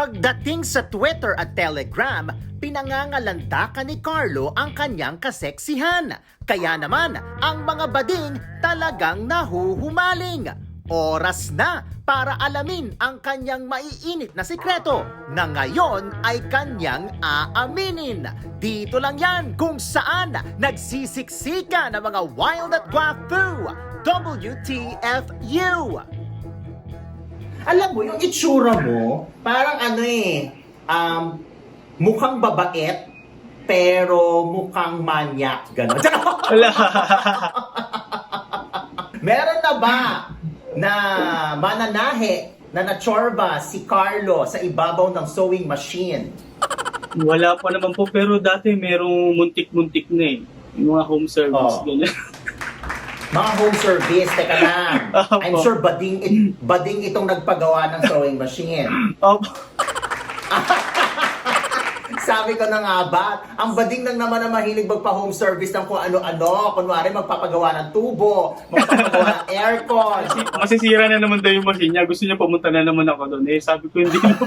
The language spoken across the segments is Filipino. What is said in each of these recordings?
Pagdating sa Twitter at Telegram, pinangangalanda ni Carlo ang kanyang kaseksihan. Kaya naman, ang mga bading talagang nahuhumaling. Oras na para alamin ang kanyang maiinit na sikreto na ngayon ay kanyang aaminin. Dito lang yan kung saan nagsisiksika ng mga wild at guapo. WTFU! Alam mo, yung itsura mo, parang ano eh, um, mukhang babait, pero mukhang manyak, gano'n. Meron na ba na mananahe na nachorba si Carlo sa ibabaw ng sewing machine? Wala pa naman po, pero dati merong muntik-muntik na eh. Yung mga home service, Oh. ganyan. Mga home service, teka lang. Opo. I'm sure bading, it- bading itong nagpagawa ng sewing machine. Opo. Sabi ko na nga ba, ang bading lang naman na mahilig magpa-home service ng kung ano-ano. Kunwari, magpapagawa ng tubo, magpapagawa ng aircon. Masisira na naman daw yung machine niya. Gusto niya pumunta na naman ako doon. Eh, sabi ko hindi na po.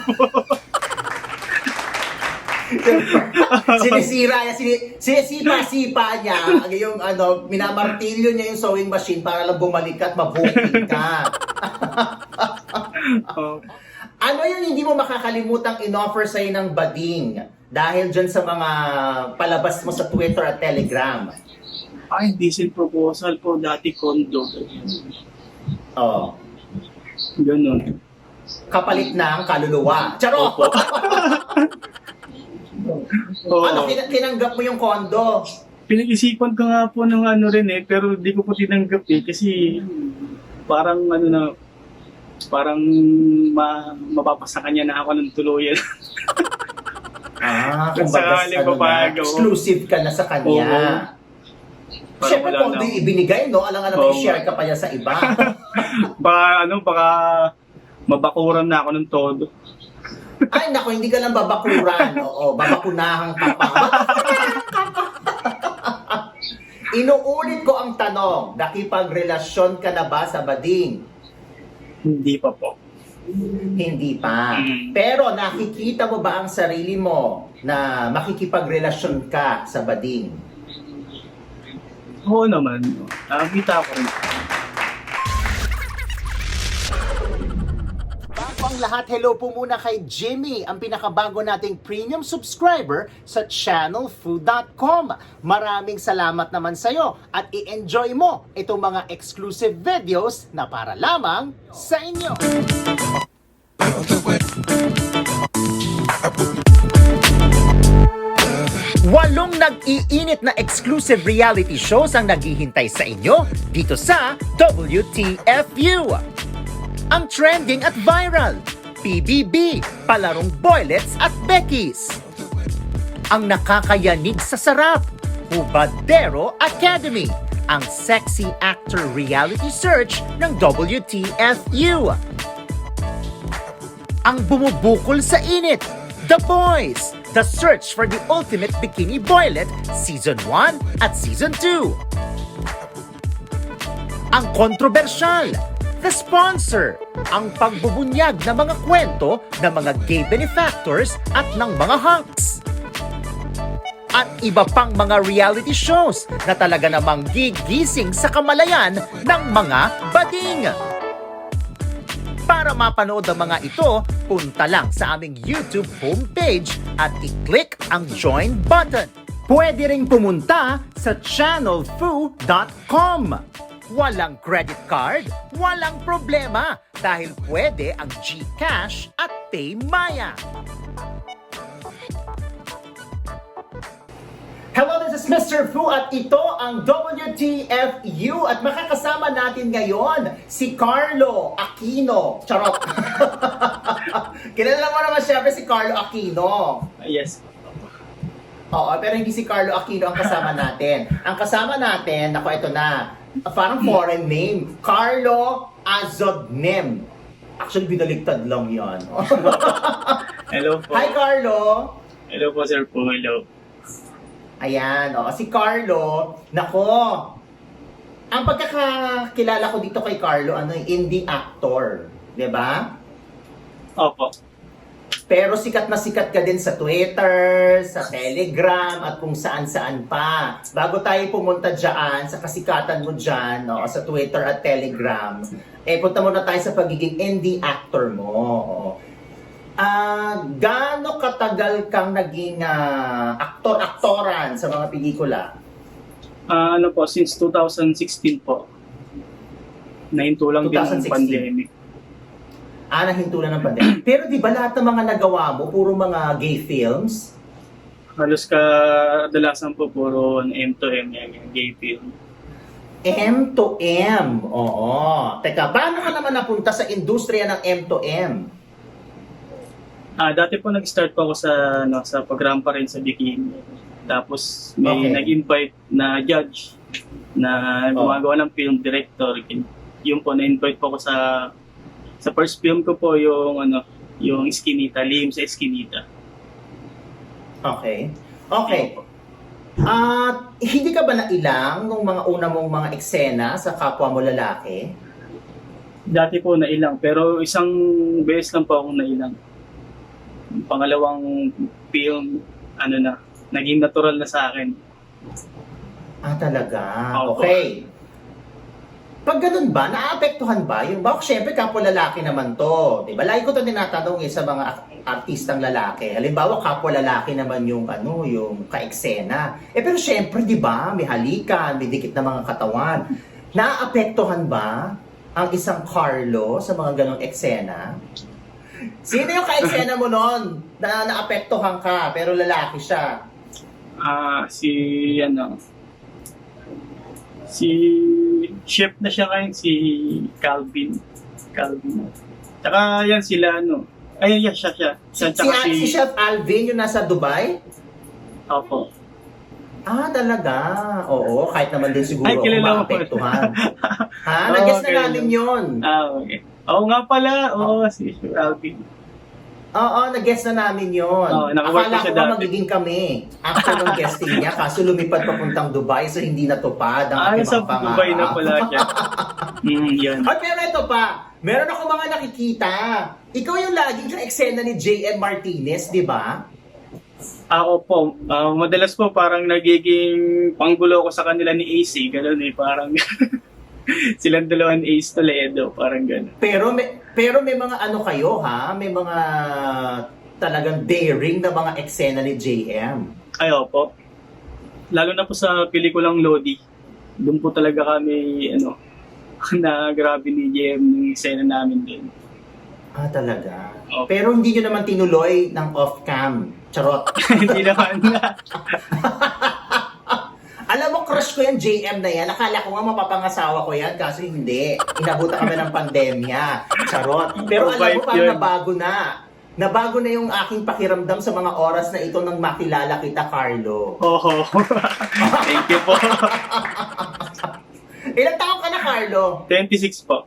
Sinisira niya, sini, sinisipa-sipa niya yung ano, minamartilyo niya yung sewing machine para lang bumalik ka at mabuking ka. Oh. Ano yung hindi mo makakalimutang in-offer sa'yo ng bading dahil dyan sa mga palabas mo sa Twitter at Telegram? Ay, decent proposal po. Dati condo. Oh, Ganun. kapalit na ang kaluluwa. Charot! Oo. Ano, tinanggap mo yung kondo? Pinag-isipan ko nga po ng ano rin eh, pero di ko po tinanggap eh, kasi parang ano na, parang ma, mapapasa kanya na ako ng tuluyan. Ah, Kung kumbaga, sakaling ano na, exclusive ka na sa kanya. Parang Siyempre, wala kondo na. yung ibinigay, no? Alam nga naman, Oo. i-share ka pa niya sa iba. baka ano, baka mabakuran na ako ng todo. Ay, nako, hindi ka lang babakuran. Oo, babakunahan ka pa. Inuulit ko ang tanong, nakipagrelasyon ka na ba sa bading? Hindi pa po. Hindi pa. Mm. Pero nakikita mo ba ang sarili mo na makikipagrelasyon ka sa bading? Oo naman. Nakakita ko rin. Bago ang lahat, hello po muna kay Jimmy, ang pinakabago nating premium subscriber sa channelfood.com. Maraming salamat naman sa'yo at i-enjoy mo itong mga exclusive videos na para lamang sa inyo. Walong nag-iinit na exclusive reality shows ang naghihintay sa inyo dito sa WTFU. Ang trending at viral, PBB, palarong Boylets at Becky's. Ang nakakayanig sa sarap, Hubadero Academy, ang sexy actor reality search ng WTFU. Ang bumubukol sa init, The Boys, The Search for the Ultimate Bikini Boylet, Season 1 at Season 2 ang kontrobersyal, the sponsor, ang pagbubunyag ng mga kwento ng mga gay benefactors at ng mga hunks. At iba pang mga reality shows na talaga namang gigising sa kamalayan ng mga bading. Para mapanood ang mga ito, punta lang sa aming YouTube homepage at i-click ang join button. Pwede ring pumunta sa channelfoo.com. Walang credit card, walang problema dahil pwede ang GCash at PayMaya. Hello, this is Mr. Fu at ito ang WTFU at makakasama natin ngayon si Carlo Aquino. Charot! Kilala mo naman syempre si Carlo Aquino. Yes. Oo, pero hindi si Carlo Aquino ang kasama natin. Ang kasama natin, ako ito na, parang foreign name, Carlo Azognem. Actually, binaligtad lang yan. Hello po. Hi, Carlo! Hello po, sir po. Hello. Ayan, o, si Carlo, nako, ang pagkakakilala ko dito kay Carlo, ano, indie actor, di ba? Opo. Pero sikat na sikat ka din sa Twitter, sa Telegram, at kung saan-saan pa. Bago tayo pumunta dyan, sa kasikatan mo dyan, no, sa Twitter at Telegram, eh, punta muna tayo sa pagiging indie actor mo. Ah, gaano katagal kang naging ah, aktor-aktoran sa mga pelikula? Ah, ano po, since 2016 po. Nahinto lang din 2016. ng pandemic. Ah, nahintulan ng pandemic. Pero di ba lahat ng mga nagawa mo, puro mga gay films? Halos ka kadalasan po puro ano, M to M yan, yung gay film. M to M. Oo. Teka, paano ka naman napunta sa industriya ng M to M? Ah, dati po nag-start po ako sa ano, sa pagrampa rin sa bikini. Tapos may Okay. nag-invite na judge na Oh. gumagawa ng film director. Yung po na-invite po ako sa sa first film ko po yung ano, yung Eskinita, Lihim sa Eskinita. Okay. Okay. At hindi ka ba nailang nung mga una mong mga eksena sa kapwa mo lalaki? Dati po na ilang, pero isang beses lang po akong nailang. Pangalawang film, ano na, naging natural na sa akin. Ah, talaga? Opo. Okay. Pag ganun ba, naapektuhan ba? Yung ba, syempre kapwa lalaki naman to. Di ba? Lagi ko to tinatanong eh, sa mga artistang lalaki. Halimbawa, kapwa lalaki naman yung ano, yung kaeksena. Eh pero syempre, di ba, may halikan, may dikit na mga katawan. Naapektuhan ba ang isang Carlo sa mga ganong eksena? Sino yung kaeksena mo noon na naapektuhan ka pero lalaki siya? Ah, si ano si chef na siya ngayon si Calvin. Calvin. Tsaka yan sila ano. Ay, yan siya siya. Si, si, tsaka si Chef Alvin yung nasa Dubai? Opo. Ah, talaga? Oo, kahit naman din siguro Ay, kilala maapektuhan. ha? Nag-guess na kilala namin mo. yun. Ah, okay. Oo nga pala. Oo, si Chef Calvin. Oo, nag-guess na namin yun. Oo, nakawork Akala ko siya dati. magiging kami. After ng guesting niya, kaso lumipad papuntang Dubai so hindi natupad ang Ah, aking sa mga pangarap. Dubai na pala siya. mm, yan. At pero ito pa, meron ako mga nakikita. Ikaw yung laging ka-eksena ni J.M. Martinez, di ba? Ako po, ah, madalas po parang nagiging panggulo ko sa kanila ni AC, ganun eh, parang silang dalawa ni Ace Toledo, parang ganun. Pero may, pero may mga ano kayo ha? May mga talagang daring na mga eksena ni JM. Ay, opo. Lalo na po sa pelikulang Lodi. Doon po talaga kami, ano, na grabe ni JM yung eksena namin din. Ah, talaga. Opo. Pero hindi nyo naman tinuloy ng off-cam. Charot. Hindi naman na. Alam mo, crush ko yung JM na yan. Akala ko nga mapapangasawa ko yan, kaso hindi. Inabutan kami ng pandemya. Charot. Pero alam mo, parang nabago na. Nabago na yung aking pakiramdam sa mga oras na ito nang makilala kita, Carlo. Oo. Thank you po. Ilang taon ka na, Carlo? 26 po.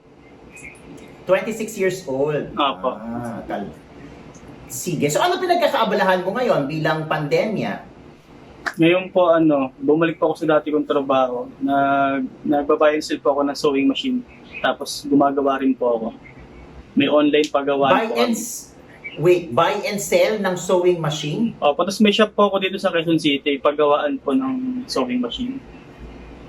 26 years old. Apo. Ah, tal- Sige. So ano pinagkakaabalahan mo ngayon bilang pandemya? Ngayon po, ano, bumalik po ako sa dati kong trabaho. Nag, nagbabayan sell po ako ng sewing machine. Tapos gumagawa rin po ako. May online pagawa Buy po. and s- wait, buy and sell ng sewing machine? Opo, tapos may shop po ako dito sa Quezon City, paggawaan po ng sewing machine.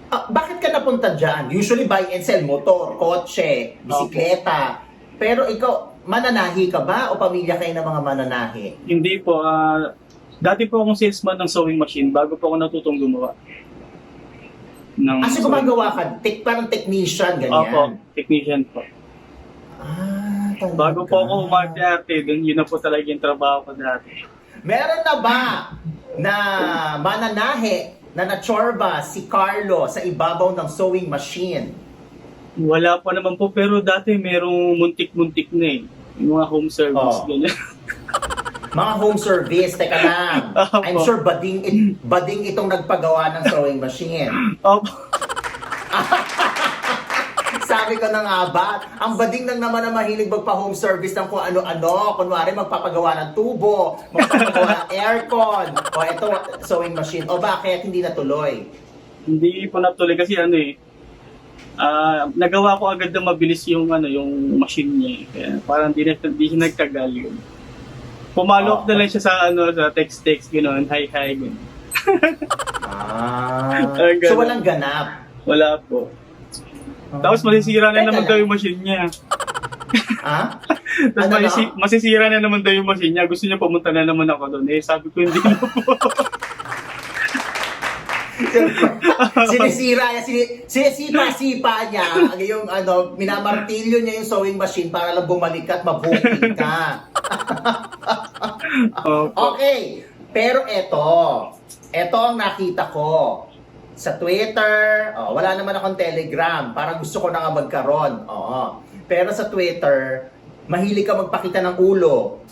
Ah, bakit ka napunta dyan? Usually buy and sell, motor, kotse, bisikleta. Pero ikaw, mananahi ka ba o pamilya kayo ng mga mananahi? Hindi po, ah, dati po akong salesman ng sewing machine bago po ako natutong gumawa. Ng Ah, so sewing- gumagawa ka, tek, parang technician, ganyan. Opo, technician po. Ah, talaga. Bago po ako umarte-arte, dun, yun na po talaga yung trabaho ko dati. Meron na ba na mananahe na nachorba si Carlo sa ibabaw ng sewing machine? Wala pa naman po, pero dati merong muntik-muntik na eh. Yung mga home service, Oo. ganyan. Mga home service, teka lang. Opo. I'm sure bading, it, bading itong nagpagawa ng sewing machine. Opo. Sabi ko na nga ba, ang bading lang naman na mahilig magpa-home service ng kung ano-ano. Kunwari, magpapagawa ng tubo, magpapagawa ng aircon, o ito, sewing machine. O bakit hindi natuloy? Hindi po natuloy kasi ano eh. ah nagawa ko agad na mabilis yung ano yung machine niya. eh. Kaya parang di, na, di nagtagal yun. Pumalo up na lang siya sa ano sa text-text, gano'n, hi-hi, gano'n. Ah. Ay, ganun. so walang ganap. Wala po. Tapos masisira na Teka naman lang. daw yung machine niya. Ha? Tapos Ano masisi- masisira na naman daw yung machine niya. Gusto niya pumunta na naman ako doon. Eh, sabi ko hindi na po. sinisira niya, sini, sinisipa-sipa niya yung ano, minamartilyo niya yung sewing machine para lang bumalik ka at mabuking ka. Okay, pero eto, eto ang nakita ko sa Twitter, oh, wala naman akong Telegram, parang gusto ko na nga magkaroon. Oo. Pero sa Twitter, mahilig ka magpakita ng ulo.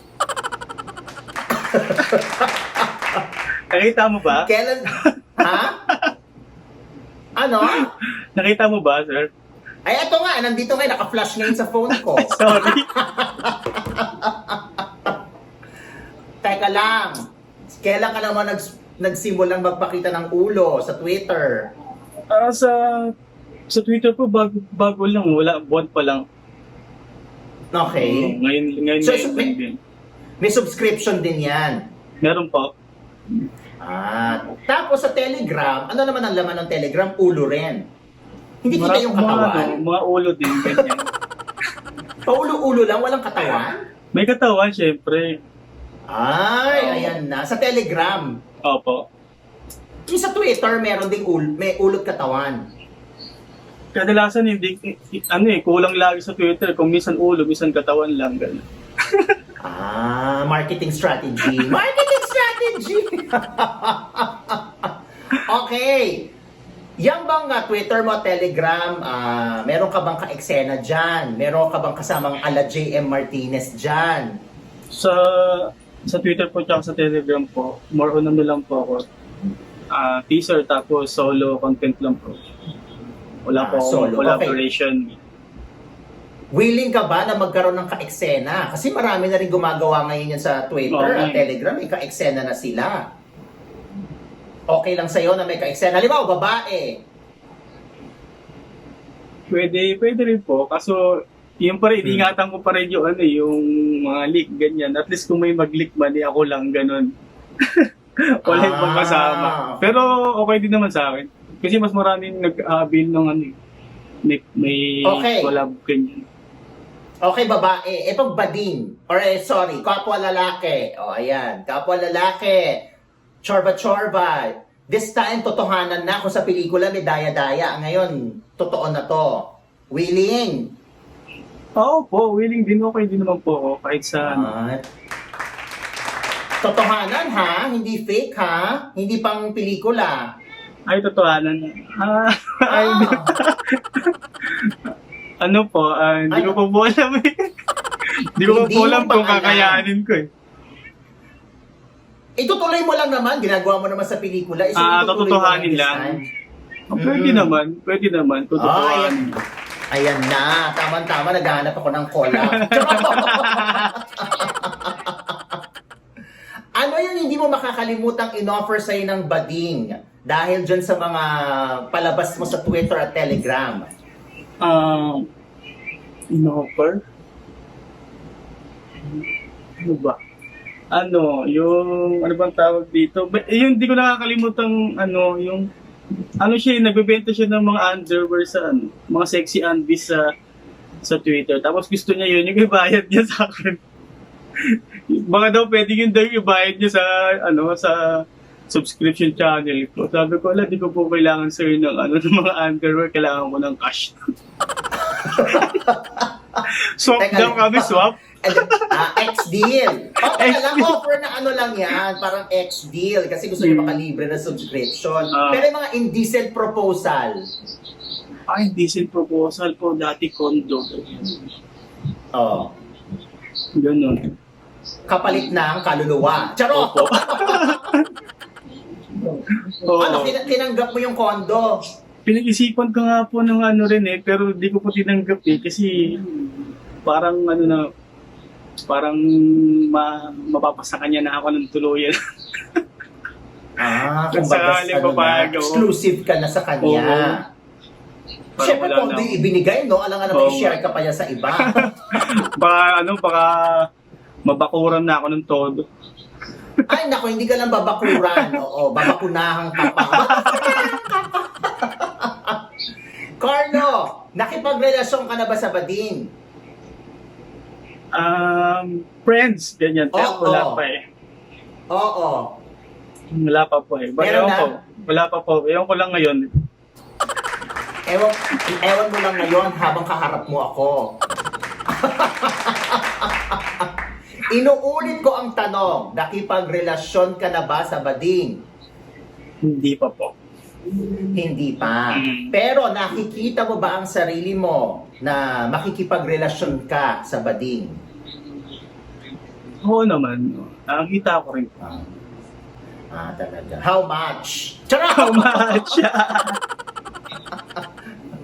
Nakita mo ba? Kailan, ha? Ano? Nakita mo ba, sir? Ay, eto nga, nandito nga, naka-flash ngayon sa phone ko. Sorry. Teka lang, kailan ka naman nags, nagsimulang magpakita ng ulo sa Twitter? Ah, sa sa Twitter po, bago, bago lang. Wala, buwan pa lang. Okay. Oo, ngayon, ngayon, So, ngayon so, lang din. May subscription din yan. Meron po. Ah, tapos sa Telegram, ano naman ang laman ng Telegram? Ulo rin. Hindi kita yung Mga, katawan. ano, mga ulo din, ganyan. Paulo-ulo lang, walang katawan? May katawan, syempre. Ay, ayan na. Sa Telegram. Opo. Yung sa Twitter, meron ding ul may ulot katawan. Kadalasan hindi, ano eh, kulang lagi sa Twitter. Kung minsan ulo, minsan katawan lang. Ganun. Ah, marketing strategy. Marketing strategy! okay. Yang bang ah, Twitter mo, Telegram, ah, meron ka bang ka-eksena dyan? Meron ka bang kasamang ala JM Martinez dyan? Sa sa Twitter po tsaka sa Telegram po, more on ano lang po ako. Ah, teaser tapos solo content lang po. Wala Ah, po solo, collaboration. Willing ka ba na magkaroon ng ka-eksena? Kasi marami na rin gumagawa ngayon yan sa Twitter Okay. at Telegram. May ka-eksena na sila. Okay lang sa'yo na may ka-eksena. Halimbawa, babae. Pwede, pwede rin po. Kaso, yung pa rin, Hmm. ingatan ko pa rin yung ano, eh, yung mga leak, ganyan. At least kung may mag-leak man, eh, ako lang, ganun. Wala Ah. ibang kasama. Pero okay din naman sa akin. Kasi mas maraming nag-avail ng ano, eh, may, may Okay. collab, ganyan. Okay, babae. Itong bading. Or eh, sorry, kapwa lalaki. O, ayan. Kapwa lalaki. Chorba-chorba. This time, totohanan na kung sa pelikula may daya-daya. Ngayon, totoo na to. Willing. Oo po, willing din okay din naman po ako kahit sa ano. Ah. Totohanan ha? Hindi fake ha? Hindi pang pelikula. Ay, totohanan. Ah, ay, Ah. ano po, ah, hindi ko Ano? po po alam eh. Hindi ko po Hindi po mo alam kung alam. kakayanin ko eh. Itutuloy mo lang naman. Ginagawa mo naman sa pelikula. So Ah, itutuloy mo this lang. time. Oh, Pwede Mm. naman, pwede naman, Ay, totohanin. ayan na. Tama-tama, naghahanap ako ng cola. ano yung hindi mo makakalimutang in-offer sa'yo ng bading dahil dyan sa mga palabas mo sa Twitter at Telegram? Ah, in-offer? Ano ba? Ano, yung, ano bang tawag dito? Ba- eh, Yung di ko nakakalimutan, ano, yung, ano siya, nagbebenta siya ng mga underwear sa, ano, mga sexy undies sa, sa Twitter. Tapos gusto niya yun, yung ibayad niya sa akin. Baka daw pwede yun daw yung ibayad niya sa, ano, sa subscription channel ko. Sabi ko, wala, di ko po kailangan sir ng, ano, ng mga underwear, kailangan ko ng cash. swap Teka daw kami, swap. ah, ex-deal. Na lang, Ex-deal. offer na ano lang yan, parang ex-deal kasi gusto niyo makalibre na subscription. Ah. Pero yung mga indecent proposal, Ay, decent proposal po, dati condo. oh, Ganon. kapalit ng kaluluwa. Charot! Opo. Oo. Ano, tin- tinanggap mo yung kondo? Pinag-isipan ko nga po ng ano rin eh, pero di ko po tinanggap eh, kasi parang ano na, parang ma, mapapasa kanya na ako ng tuluyan. Ah, Kung kumbaga, sakali ano na, exclusive ka na sa kanya. Parang Siyempre, wala kung na. di ibinigay, no? Alam nga na may Oo. share ka pa niya sa iba. baka ano, baka mabakuran na ako ng todo. Ay, nako, hindi ka lang babakuran. Oo, babakunahan ka pa. Carlo, nakipagrelasyon ka na ba sa bading? Um, friends, ganyan. Pero Oo. wala pa eh. Oo. Wala pa po eh. Ba, Meron ewan na? ko. Wala pa po. Ewan ko lang ngayon. Ewan, ewan mo lang ngayon habang kaharap mo ako. Inuulit ko ang tanong, nakipagrelasyon ka na ba sa bading? Hindi pa po. Hindi pa. Pero nakikita mo ba ang sarili mo na makikipagrelasyon ka sa bading? Oo naman. Nakakita ko rin. Ah, ah talaga. How much? Charot! How much?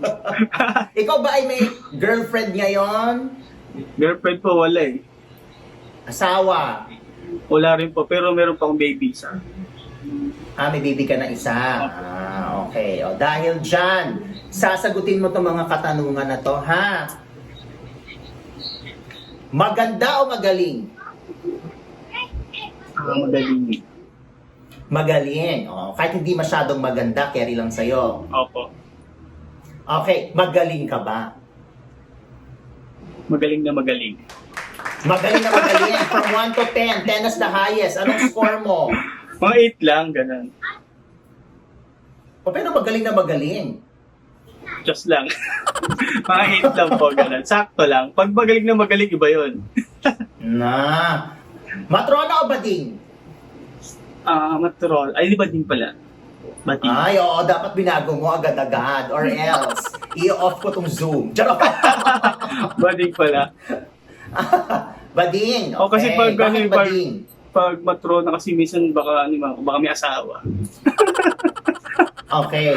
Ikaw ba ay may girlfriend ngayon? Girlfriend po wala eh. Asawa? Wala rin po. Pero meron pang baby sa. Ah, may baby ka na isa. Ah, okay. O, dahil dyan, sasagutin mo itong mga katanungan na to, ha? Maganda o magaling? Ah, magaling. Magaling. O, kahit hindi masyadong maganda, carry lang sa'yo. Opo. Okay, magaling ka ba? Magaling na magaling. Magaling na magaling. From 1 to 10, 10 is the highest. Anong score mo? Mga 8 lang, ganun. O, pero magaling na magaling. Just lang. Mga 8 lang po, ganun. Sakto lang. Pag magaling na magaling, iba yun. Na. Matrona o bading? Ah, matrol. Ay, di ba din pala? Bati. Ay, oo, dapat binago mo agad-agad or else i-off ko tong Zoom. Charot! Bading pala. Bading. Okay. O, kasi pag Bakit ano, pag- bading? Pag matrol na kasi minsan baka, ano, ma- baka may asawa. Okay.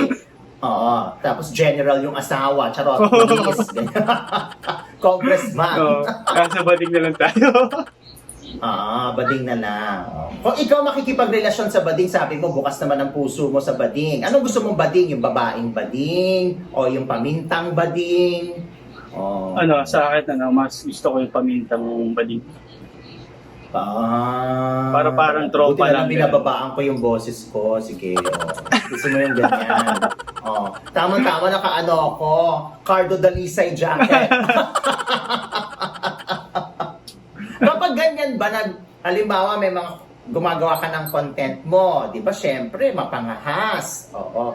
Oo. Tapos general yung asawa. Charot. Police. ganyan. Congressman. So, kasa bading na lang tayo. Ah, bading na lang. Oh. Kung ikaw makikipagrelasyon sa bading, sabi mo, bukas naman ang puso mo sa bading. Anong gusto mong bading? Yung babaeng bading? O yung pamintang bading? Oh. ano, sa akin, ano, mas gusto ko yung pamintang bading. Ah, Para parang tropa Buti na lang lang binababaan ko yung boses ko. Sige, oh. Gusto mo yung ganyan. Oh. Tama-tama, naka-ano ako. Cardo Dalisay jacket. Kapag ganyan ba, nag, halimbawa may mga gumagawa ka ng content mo, di ba, syempre, mapangahas. Oo.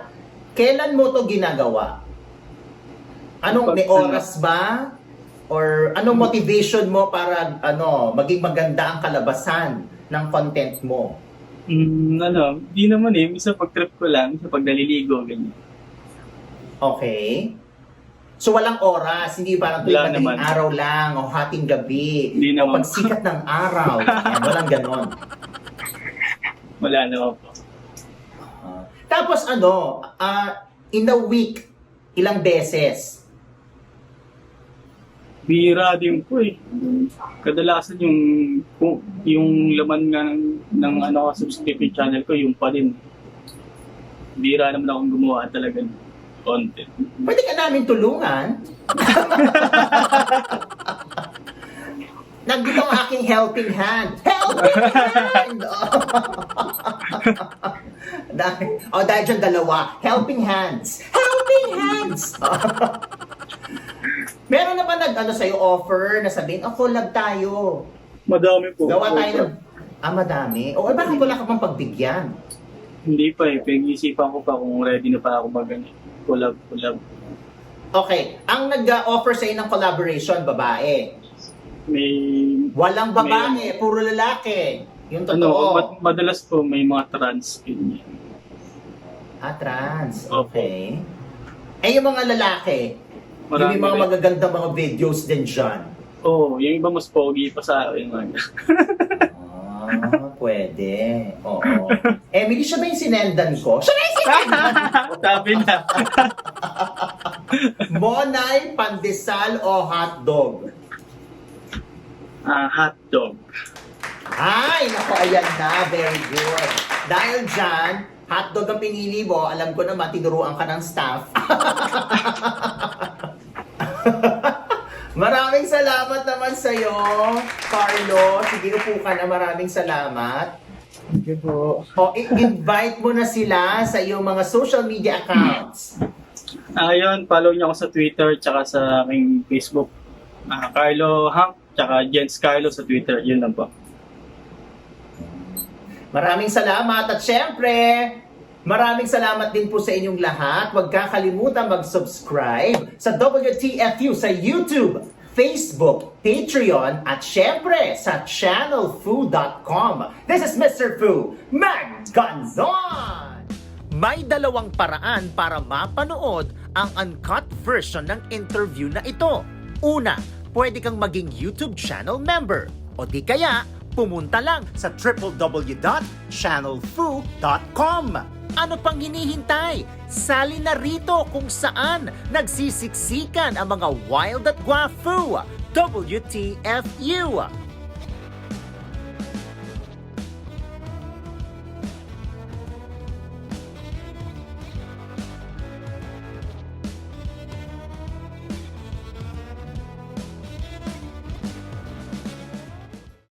Kailan mo to ginagawa? Anong, may oras ba? Or anong motivation mo para ano maging maganda ang kalabasan ng content mo? Mm, ano, di naman eh. Minsan pag trip ko lang, minsan pag naliligo, ganyan. Okay? So walang oras, hindi parang tuwing madaling naman. araw lang o hating gabi Hindi o naman. pagsikat ng araw. Yan, walang ganon. Wala naman po. Ah. tapos ano, ah, in a week, ilang beses? Bira din po eh. Kadalasan yung yung laman nga ng, ng ano subscription channel ko, yung pa din. Bira naman akong gumawa talaga ng content. Pwede ka namin tulungan. Nandito ang aking helping hand. Helping hand! dahil, oh, dahil dyan dalawa. Helping hands. Helping hands! Meron na ba nag, ano, sa'yo offer na sabihin, oh, collab tayo. Madami po. Gawa tayo ng... Ah, madami. O, eh, bakit wala ka pang pagbigyan? Hindi pa eh. Pinag-isipan ko pa kung ready na pa ako mag ano, collab, collab. Okay, ang nag-offer sa'yo ng collaboration, babae. May Walang babae, puro lalaki. Yung ano, totoo. mad- madalas po may mga trans ganyan. ah, trans. Opo. Okay. Eh, yung mga lalaki, Marami yung mga rin. magaganda mga videos din dyan. Oo, oh, yung iba mas pogi pa sa akin. Ah, pwede. Oo. Emily, siya ba yung sinendan ko? Siya ba yung sinendan? Sabi na. Monay, pandesal o hotdog? Ah, hot dog. Ay, naku, ayan na. Very good. Dahil dyan, hotdog ang pinili mo, alam ko naman, tinuruan ka ng staff. Maraming salamat naman sa'yo, Carlo. Sige, upo ka na. Maraming salamat. Thank you po. O, i-invite mo na sila sa iyong mga social media accounts. Ayun, follow niyo ako sa Twitter tsaka sa aking Facebook. Ah, Carlo Hank tsaka Jens Carlo sa Twitter. Yun lang po. Maraming salamat at syempre, maraming salamat din po sa inyong lahat. Huwag kakalimutan mag-subscribe sa WTFU sa YouTube, Facebook, Patreon at syempre sa channelfu.com. This is Mr. Fu Magganon! May dalawang paraan para mapanood ang uncut version ng interview na ito. Una, pwede kang maging YouTube channel member. O di kaya, pumunta lang sa www.channelfu.com. Ano pang hinihintay? Sali na rito kung saan nagsisiksikan ang mga wild at guafu. WTFU.